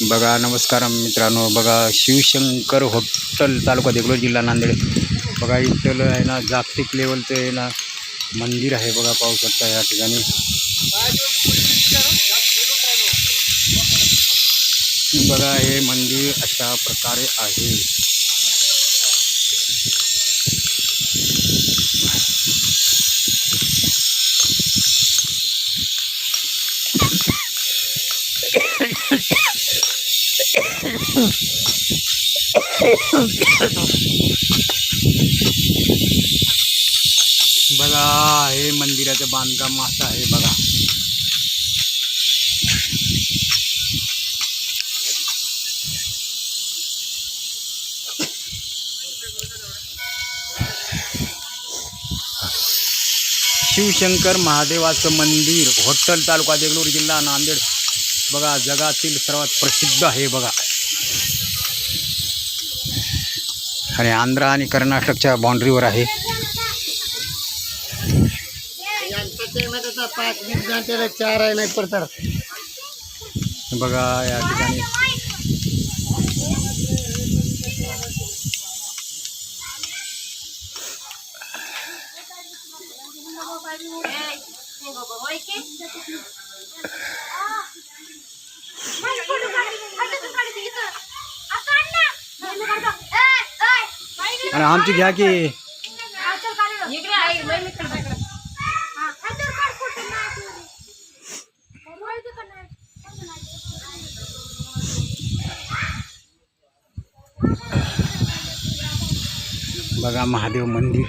बघा नमस्कार मित्रांनो. बघा शिवशंकर होटल तालुका देगलूर जिल्हा नांदेड. बघा इथलं आहे ना जागतिक लेवलचं आहे ना मंदिर आहे बघा पाहू शकता या ठिकाणी. बघा हे मंदिर अशा प्रकारे आहे. बघा हे मंदिराचं बांधकाम असं आहे बघा. शिवशंकर महादेवाचं मंदिर होट्टल तालुका देगलूर जिल्हा नांदेड. बघा जगातील सर्वात प्रसिद्ध आहे बघा आणि आंध्र आणि कर्नाटकच्या बाउंड्रीवर आहे चार आहे नाही पडतात बघा या ठिकाणी आणि आमची घ्या की. बघा महादेव मंदिर.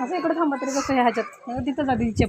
असं इकडे थांबा तरी कसं ह्याच्यात. हे तिथं जाते तिच्या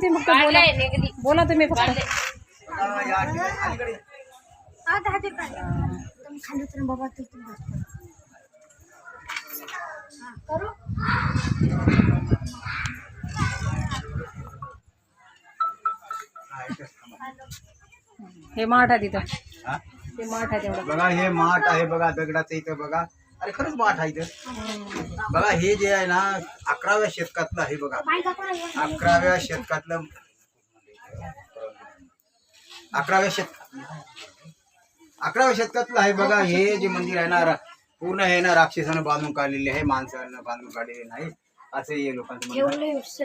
ती फक्त बोला. बोला तुम्ही फक्त. खाली बाबा. हा, करू? हे माठ आहे तिथं. हा? माठ आहे तेवढं. बघा हे माठ आहे बघा दगडाचं इथं बघा. अरे खरंच माठ आहे इथं बघा हे जे आहे ना अकराव्या शतकातलं आहे बघा. अकराव्या शतकातलं अकराव्या शतक अकराव्या शतकातलं आहे बघा हे जे मंदिर आहे ना पूर्ण हे ना राक्षसानं बांधून काढलेले आहे माणसानं बांधून काढलेले नाही असे हे लोकांचं म्हणणं.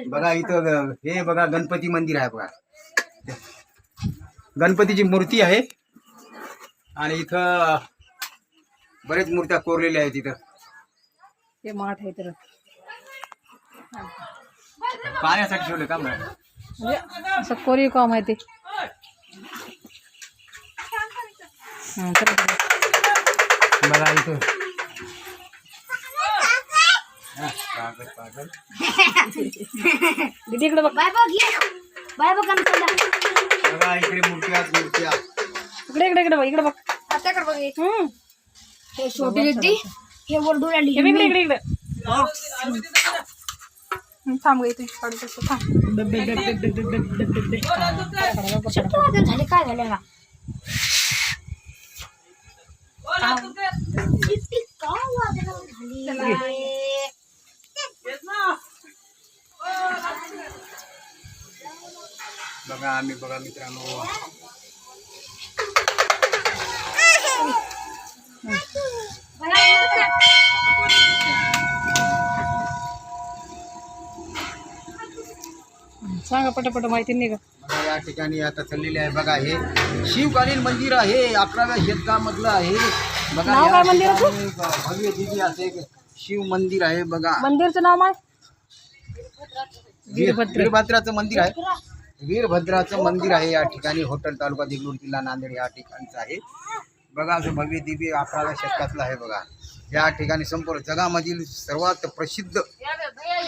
बघा इथं हे बघा गणपती मंदिर आहे बघा गणपतीची मूर्ती आहे आणि इथं बरेच मूर्त्या कोरलेल्या आहेत इथं. ते माठ आहे तर. पाण्यासाठी ठेवले का मग म्हणजे असं कोरीव काम आहे ते. हां चला चला. बघा इथं. हा, पागल पागल. दीदी इकडे बघ. बाय बघ ये. बाय बघ इकडे मूर्त्या मूर्त्या. इकडे इकडे इकडे बघ इकडे बघ. आताकडे बघ ये. हे छोटी होती हे वरडून आली. इकडे इकडे. इकडे थांब ग इथे काढू शकतो थांब. झाले काय झाली? बघा आम्ही बघा मित्रांनो. सांगा पटापट माहिती नाही का? बघा या ठिकाणी आता चाललेले आहे. बघा हे शिवकालीन मंदिर आहे. अकराव्या शतकामधलं आहे. बघा नाव या काय मंदिराचं? ठिकाणी भव्य दिव्य असे एक शिव मंदिर आहे. बघा. मंदिरचं नाव वीर- वीरभद्र. वीरभद्राचं मंदिर आहे. वीरभद्राचं मंदिर आहे या ठिकाणी. होटल तालुका देगलूर जिल्हा नांदेड या ठिकाणचं आहे. बघा असं भव्य दिव्य अकराव्या शतकातलं आहे. बघा. या ठिकाणी संपूर्ण जगामधील सर्वात प्रसिद्ध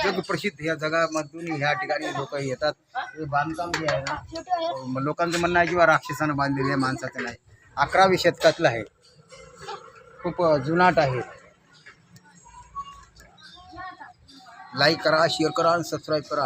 जगप्रसिद्ध ह्या या जगामधून ह्या ठिकाणी लोक येतात. हे बांधकाम जे आहे ना लोकांचं म्हणणं आहे किंवा राक्षसानं बांधलेलं आहे माणसाचं नाही. अकराव्या शतकातलं आहे. खूप जुनाट आहे. लाईक करा शेअर करा आणि सबस्क्राईब करा.